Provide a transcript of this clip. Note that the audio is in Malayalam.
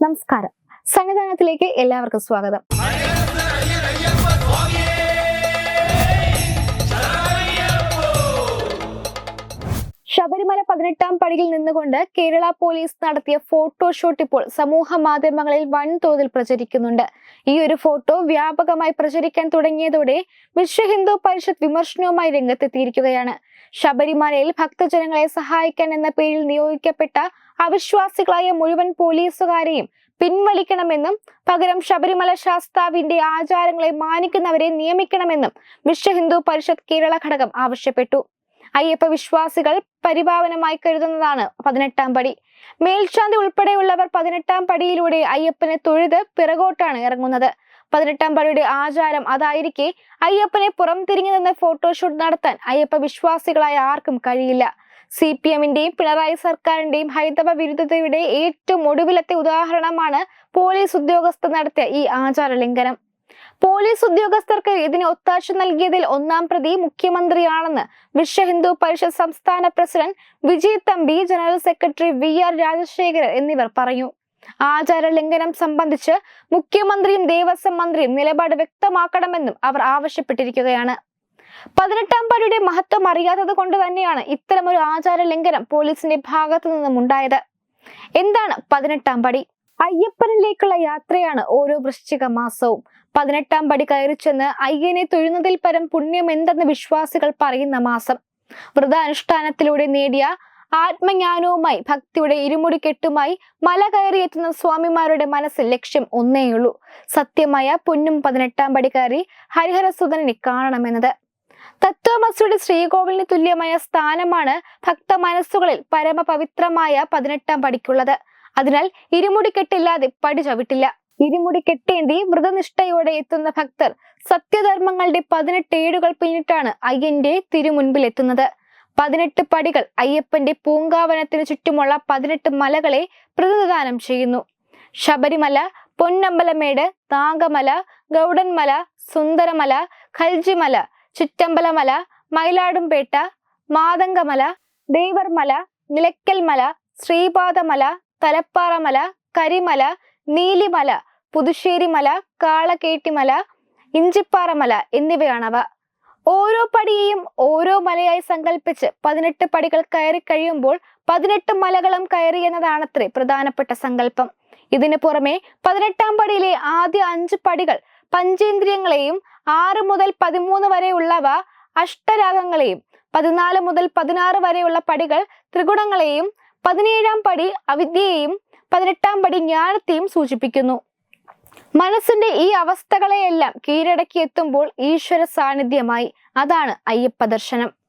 നമസ്കാരം. സന്നിധാനത്തിലേക്ക് എല്ലാവർക്കും സ്വാഗതം. ശബരിമല പതിനെട്ടാം പടിയിൽ നിന്നുകൊണ്ട് കേരള പോലീസ് നടത്തിയ ഫോട്ടോഷൂട്ട് ഇപ്പോൾ സമൂഹ മാധ്യമങ്ങളിൽ വൻതോതിൽ പ്രചരിക്കുന്നുണ്ട്. ഈ ഒരു ഫോട്ടോ വ്യാപകമായി പ്രചരിക്കാൻ തുടങ്ങിയതോടെ വിശ്വ ഹിന്ദു പരിഷത്ത് വിമർശനവുമായി രംഗത്തെത്തിയിരിക്കുകയാണ്. ശബരിമലയിൽ ഭക്തജനങ്ങളെ സഹായിക്കാൻ എന്ന പേരിൽ നിയോഗിക്കപ്പെട്ട അവിശ്വാസികളായ മുഴുവൻ പോലീസുകാരെയും പിൻവലിക്കണമെന്നും പകരം ശബരിമല ശാസ്താവിന്റെ ആചാരങ്ങളെ മാനിക്കുന്നവരെ നിയമിക്കണമെന്നും വിശ്വ ഹിന്ദു പരിഷത്ത് കേരള ഘടകം ആവശ്യപ്പെട്ടു. അയ്യപ്പ വിശ്വാസികൾ പരിഭാവനമായി കരുതുന്നതാണ് പതിനെട്ടാം പടി. മേൽശാന്തി ഉൾപ്പെടെയുള്ളവർ പതിനെട്ടാം പടിയിലൂടെ അയ്യപ്പനെ തൊഴുത് പിറകോട്ടാണ് ഇറങ്ങുന്നത്. പതിനെട്ടാം പടിയുടെ ആചാരം അതായിരിക്കെ അയ്യപ്പനെ പുറം തിരിഞ്ഞു നിന്ന് ഫോട്ടോഷൂട്ട് നടത്താൻ അയ്യപ്പ വിശ്വാസികളായ ആർക്കും കഴിയില്ല. സി പി എമ്മിന്റെയും പിണറായി സർക്കാരിന്റെയും ഹൈന്ദവ വിരുദ്ധതയുടെ ഏറ്റവും ഒടുവിലത്തെ ഉദാഹരണമാണ് പോലീസ് ഉദ്യോഗസ്ഥർ നടത്തിയ ഈ ആചാര ലംഘനം. പോലീസ് ഉദ്യോഗസ്ഥർക്ക് ഇതിന് ഒത്താശ നൽകിയതിൽ ഒന്നാം പ്രതി മുഖ്യമന്ത്രിയാണെന്ന് വിശ്വ ഹിന്ദു പരിഷത്ത് സംസ്ഥാന president Vijay Thampi general secretary V R Rajasekharan എന്നിവർ പറഞ്ഞു. ആചാര ലംഘനം സംബന്ധിച്ച് മുഖ്യമന്ത്രിയും ദേവസ്വം മന്ത്രിയും നിലപാട് വ്യക്തമാക്കണമെന്നും അവർ ആവശ്യപ്പെട്ടിരിക്കുകയാണ്. പതിനെട്ടാം പടിയുടെ മഹത്വം അറിയാത്തത് കൊണ്ട് തന്നെയാണ് ഇത്തരമൊരു ആചാര ലംഘനം പോലീസിന്റെ ഭാഗത്തു നിന്നും ഉണ്ടായത്. എന്താണ് പതിനെട്ടാം പടി? അയ്യപ്പനിലേക്കുള്ള യാത്രയാണ് ഓരോ വൃശ്ചിക മാസവും. പതിനെട്ടാം പടി കയറി ചെന്ന് അയ്യനെ തൊഴുന്നതിൽ പരം പുണ്യം എന്തെന്ന് വിശ്വാസികൾ പറയുന്ന മാസം. വ്രതാനുഷ്ഠാനത്തിലൂടെ നേടിയ ആത്മജ്ഞാനവുമായി ഭക്തിയുടെ ഇരുമുടി കെട്ടുമായി മല കയറിയെത്തുന്ന സ്വാമിമാരുടെ മനസ്സിൽ ലക്ഷ്യം ഒന്നേയുള്ളൂ. സത്യമായ പൊന്നും പതിനെട്ടാം പടി കയറി ഹരിഹരസുതനെ കാണണമെന്നത്. തത്വമസിയുടെ ശ്രീകോവിലിന് തുല്യമായ സ്ഥാനമാണ് ഭക്ത മനസ്സുകളിൽ പരമപവിത്രമായ പതിനെട്ടാം പടിക്കുള്ളത്. അതിനാൽ ഇരുമുടി കെട്ടില്ലാതെ പടി ചവിട്ടില്ല. ഇരുമുടി കെട്ടേണ്ടി വ്രതനിഷ്ഠയോടെ എത്തുന്ന ഭക്തർ സത്യധർമ്മങ്ങളുടെ പതിനെട്ട് ഏടുകൾ പിന്നിട്ടാണ് അയ്യന്റെ തിരുമുൻപിൽ എത്തുന്നത്. പതിനെട്ട് പടികൾ അയ്യപ്പന്റെ പൂങ്കാവനത്തിന് ചുറ്റുമുള്ള പതിനെട്ട് മലകളെ പ്രതിനിധാനം ചെയ്യുന്നു. ശബരിമല പൊന്നമ്പലമേട് താങ്കമല ഗൗഡൻമല സുന്ദരമല ഖൽജിമല ചുറ്റമ്പലമല മയിലാടുംപേട്ട മാതങ്കമല ദേവർമല നിലയ്ക്കൽമല ശ്രീപാദമല തലപ്പാറമല കരിമല നീലിമല പുതുശ്ശേരിമല കാളകേട്ടിമല ഇഞ്ചിപ്പാറമല എന്നിവയാണവ. ഓരോ പടിയെയും ഓരോ മലയായി സങ്കല്പിച്ച് പതിനെട്ട് പടികൾ കയറി കഴിയുമ്പോൾ പതിനെട്ട് മലകളും കയറി എന്നതാണത്രേ പ്രധാനപ്പെട്ട സങ്കല്പം. ഇതിനു പുറമെ പതിനെട്ടാം പടിയിലെ ആദ്യ അഞ്ച് പടികൾ പഞ്ചേന്ദ്രിയങ്ങളെയും ആറ് മുതൽ പതിമൂന്ന് വരെയുള്ളവ അഷ്ടരാഗങ്ങളെയും പതിനാല് മുതൽ പതിനാറ് വരെയുള്ള പടികൾ ത്രിഗുണങ്ങളെയും പതിനേഴാം പടി അവിദ്യയെയും പതിനെട്ടാം പടി ജ്ഞാനത്തെയും സൂചിപ്പിക്കുന്നു. മനസ്സിന്റെ ഈ അവസ്ഥകളെയെല്ലാം കീഴടക്കി എത്തുമ്പോൾ ഈശ്വര സാന്നിധ്യമായി. അതാണ് അയ്യപ്പ ദർശനം